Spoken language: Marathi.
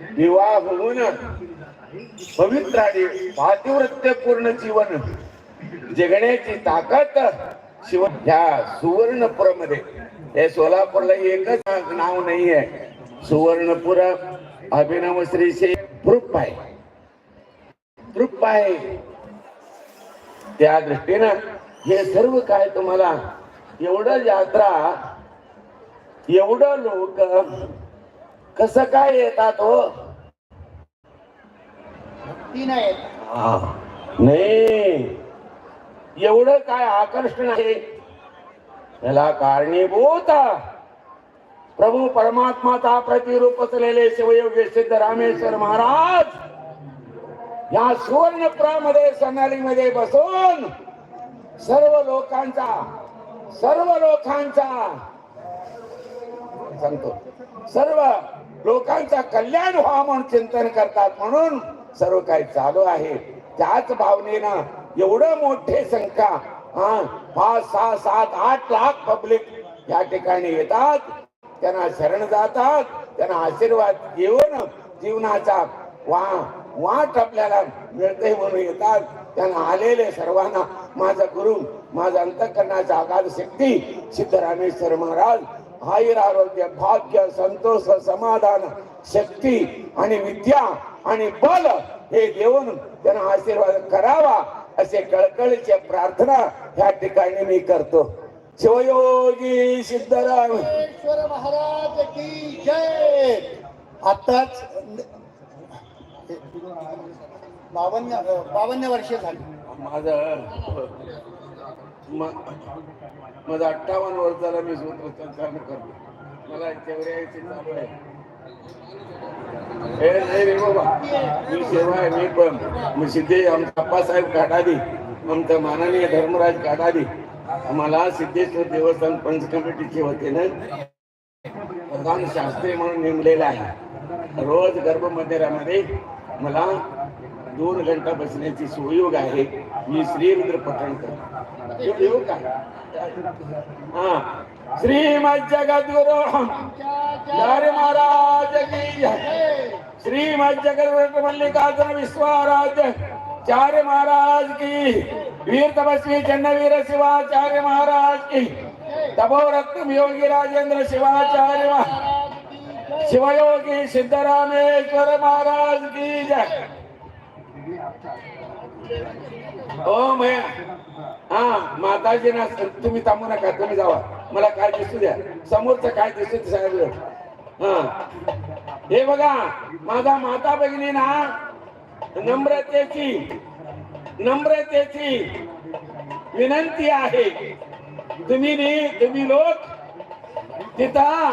विवाह होऊन पवित्र आणि पातिवृत्य पूर्ण जीवन जगण्याची ताकद शिव ह्या सुवर्णपुरामध्ये. हे सोलापूरला एकच नाव नाही आहे सुवर्णपुर अभिनव श्रीचे प्रूफ आहे प्रूफ आहे त्या दृष्टीनं हे सर्व काय तुम्हाला? एवढं यात्रा एवढं लोक कसं काय येतात हो? ती नाही येत. नाही. एवढं काय आकर्षण आहे? याला कारणीभूत प्रभू परमात्माचा प्रतिरूप असलेले शिवयोगी सिद्ध रामेश्वर महाराज या सुवर्णपुरामध्ये सनालीमध्ये बसून सर्व लोकांचा सर्व लोकांचा सांगतो. सर्व लोकांचा कल्याण व्हावा म्हणून चिंतन करतात म्हणून सर्व काही चालू आहे. त्याच भावनेनं एवढं मोठे संख्या हा पाच सहा सात आठ लाख पब्लिक या ठिकाणी येतात. त्यांना शरण जातात. त्यांना आशीर्वाद घेऊन जीवनाचा वा वाट आपल्याला मिळते म्हणून येतात. त्यांना आलेले सर्वांना माझा गुरु माझा अंतकरणाचा आगाध शक्ती सिद्धरामेश्वर महाराज आयुर आरोग्य भाग्य संतोष समाधान शक्ती आणि विद्या आणि बल हे देऊन त्यांना आशीर्वाद करावा असे कळकळीचे प्रार्थना या ठिकाणी मी करतो. शिवयोगी सिद्धराम. महाराज की जय. आताच बावन्न बावन्न वर्ष झाली. माझं माझं अठ्ठावन्न वर्षाला मी मी सूत्रसंचालन करतो. मला चौऱ्याऐंशी चालू आहे. हे नाही रे बाबा. मी सेवा आहे मी पण. मी सिद्धे आमचा अप्पासाहेब काढादी आमचा माननीय धर्मराज काढादी मला सिद्धेश्वर देवस्थान पंच कमिटीचे वतीनं प्रधान शास्त्री म्हणून नेमलेला आहे. रोज गर्भ मंदिरामध्ये मला दोन घंटा बसण्याची सुयोग आहे. मी श्रीरुद्र पठण करतो येऊ- येऊ का हा श्रीमद जगद्गुरु हरे महाराज की जय श्रीमद जगत मल्लिकार्जुन विश्वराज चार्य महाराज की वीर तपस्वी चन्नवीर शिवाचार्य महाराज की तपोरत्न योगी राजेंद्र शिवाचार्य महा- शिवयोगी सिद्धरामेश्वर महाराज की जय ओ मया. हा माताजी ना तुम्ही थांबू नका तुम्ही जावा. मला काय दिसू द्या. समोरचं काय दिसू द्या साहेब हा. हे बघा माझा माता भगिनी ना नम्रतेची नम्रतेची विनंती आहे. तुम्ही तुम्ही लोक तिथं